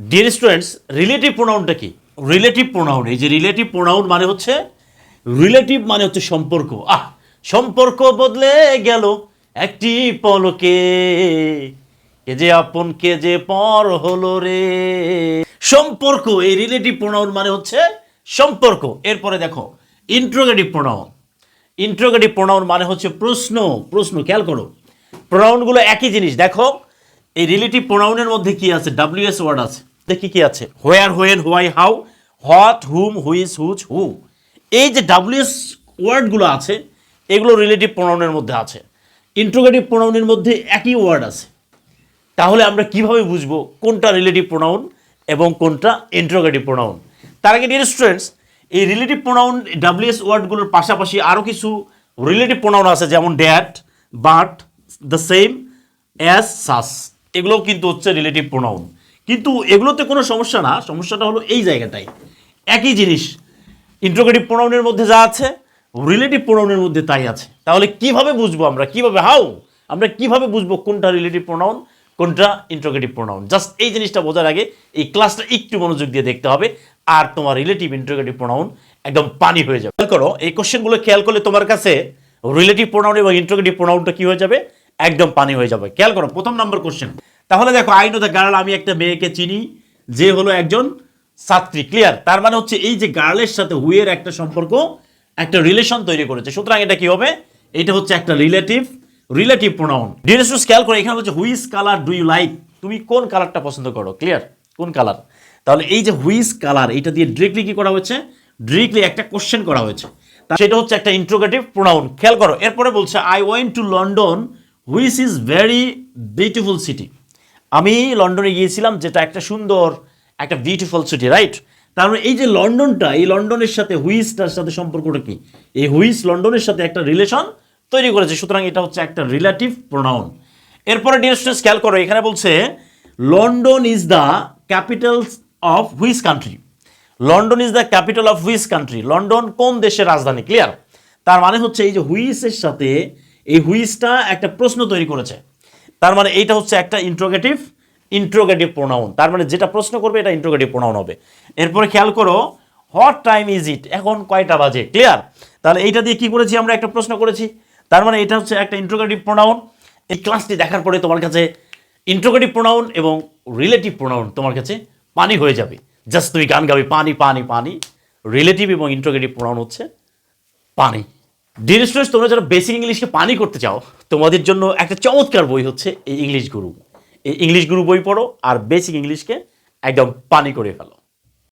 Dear students relative প্রোনাউনটা কি? Relative pronoun এই যে রিলেটিভ প্রোনাউন মানে হচ্ছে রিলেটিভ মানে হচ্ছে সম্পর্ক। আহ, সম্পর্ক বদলে গেল একটি পলকে। কে যে আপন, কে যে পর হলো রে। সম্পর্ক, এই রিলেটিভ প্রোনাউন মানে হচ্ছে সম্পর্ক। এরপরে দেখো ইন্ট্রোগেটিভ প্রোনাউন ইন্ট্রোগেটিভ প্রোনাউন মানে হচ্ছে প্রশ্ন প্রশ্ন, খেয়াল করো। প্রোনাউনগুলো একই জিনিস। দেখো এই রিলেটিভ প্রোনাউনের মধ্যে কি আছে? ডাব্লিউএস ওয়ার্ড আছে। দেখি কি আছে? Where when why how what whom which whose who এই যে ডাব্লিউএস ওয়ার্ডগুলো আছে, এগুলো রিলেটিভ প্রোনাউনের মধ্যে আছে। ইন্ট্রোগেটিভ প্রোনাউনের মধ্যে একই ওয়ার্ড আছে। তাহলে আমরা কীভাবে বুঝব কোনটা রিলেটিভ প্রোনাউন এবং কোনটা ইন্ট্রোগেটিভ প্রোনাউন তার আগে ডিয়ার স্টুডেন্টস এই রিলেটিভ প্রোনাউন ডাব্লিউএস ওয়ার্ডগুলোর পাশাপাশি আরও কিছু রিলেটিভ প্রোনাউন আছে, যেমন that but the same as such এগুলোও কিন্তু হচ্ছে রিলেটিভ প্রোনাউন কিন্তু এগুলোতে কোনো সমস্যা না, সমস্যাটা হলো এই জায়গাটাই। একই জিনিস ইন্ট্রোগেটিভ প্রোনাউনের মধ্যে যা আছে রিলেটিভ প্রোনাউনের মধ্যে তাই আছে। তাহলে কীভাবে বুঝব আমরা? কীভাবে? হাউ আমরা কীভাবে বুঝব কোনটা রিলেটিভ প্রোনাউন কোনটা ইন্ট্রোগেটিভ প্রোনাউন জাস্ট এই জিনিসটা বোঝার আগে এই ক্লাসটা একটু মনোযোগ দিয়ে দেখতে হবে, আর তোমার রিলেটিভ ইন্ট্রোগেটিভ প্রোনাউন একদম পানি হয়ে যাবে। খেয়াল করো, এই কোশ্চেনগুলো খেয়াল করলে তোমার কাছে রিলেটিভ প্রোনাউন এবং ইন্ট্রোগেটিভ প্রোনাউনটা কি হয়ে যাবে? একদম পানি হয়ে যাবে। খেয়াল করো, প্রথম নম্বর কোশ্চেন তাহলে দেখো আই নো দ্য গার্ল আমি একটা মেয়েকে চিনি, যে হলো একজন ছাত্রী ক্লিয়ার তার মানে হচ্ছে এই যে গার্লের সাথে হুইয়ের একটা সম্পর্ক, একটা রিলেশন তৈরি করেছে। সুতরাং এটা কি হবে? এটা হচ্ছে একটা রিলেটিভ রিলেটিভ প্রোনাউন ডিরেস্টুস খেয়াল করে, এখানে হচ্ছে হুইস কালার ডু ইউ লাইক তুমি কোন কালারটা পছন্দ করো? ক্লিয়ার কোন কালার তাহলে এই যে হুইস কালার এটা দিয়ে ডিরেক্টলি কি করা হয়েছে? ডিরেক্টলি একটা কোশ্চেন করা হয়েছে। সেটা হচ্ছে একটা ইন্ট্রোগেটিভ প্রোনাউন খেয়াল করো, এরপরে বলছে I went to London which is very beautiful city আমি লন্ডনে গিয়েছিলাম, যেটা একটা সুন্দর, একটা বিউটিফুল সিটি রাইট তার মানে এই যে লন্ডনটা, এই লন্ডনের সাথে হুইসটার সাথে সম্পর্কটা কি? এই হুইস লন্ডনের সাথে একটা রিলেশন তৈরি করেছে, সুতরাং এটা হচ্ছে একটা রিলেটিভ প্রোনাউন এরপরে ডিয়ার খেয়াল করো, এখানে বলছে London is the capital of which country London is the capital of which country London কোন দেশের রাজধানী? ক্লিয়ার তার মানে হচ্ছে এই যে হুইসের সাথে এই হুইসটা একটা প্রশ্ন তৈরি করেছে। তার মানে এইটা হচ্ছে একটা ইন্ট্রোগেটিভ ইন্ট্রোগেটিভ প্রোনাউন তার মানে যেটা প্রশ্ন করবে এটা ইন্ট্রোগেটিভ প্রোনাউন হবে। এরপরে খেয়াল করো হোয়াট টাইম ইজ ইট এখন কয়টা বাজে? ক্লিয়ার তাহলে এইটা দিয়ে কি করেছি আমরা? একটা প্রশ্ন করেছি। তার মানে এটা হচ্ছে একটা ইন্ট্রোগেটিভ প্রোনাউন এই ক্লাসটি দেখার পরে তোমার কাছে ইন্ট্রোগেটিভ প্রোনাউন এবং রিলেটিভ প্রোনাউন তোমার কাছে পানি হয়ে যাবে। জাস্ট তুমি গান গাবে, পানি পানি পানি। রিলেটিভ এবং ইন্ট্রোগেটিভ প্রোনাউন হচ্ছে পানি। ডিয়ার স্টুডেন্টস তোমরা যারা বেসিক ইংলিশকে পানি করতে চাও, তোমাদের জন্য একটা চমৎকার বই হচ্ছে এই ইংলিশ গুরু এই ইংলিশ গুরু বই পড়ো আর বেসিক ইংলিশকে একদম পানি করে ফেলো।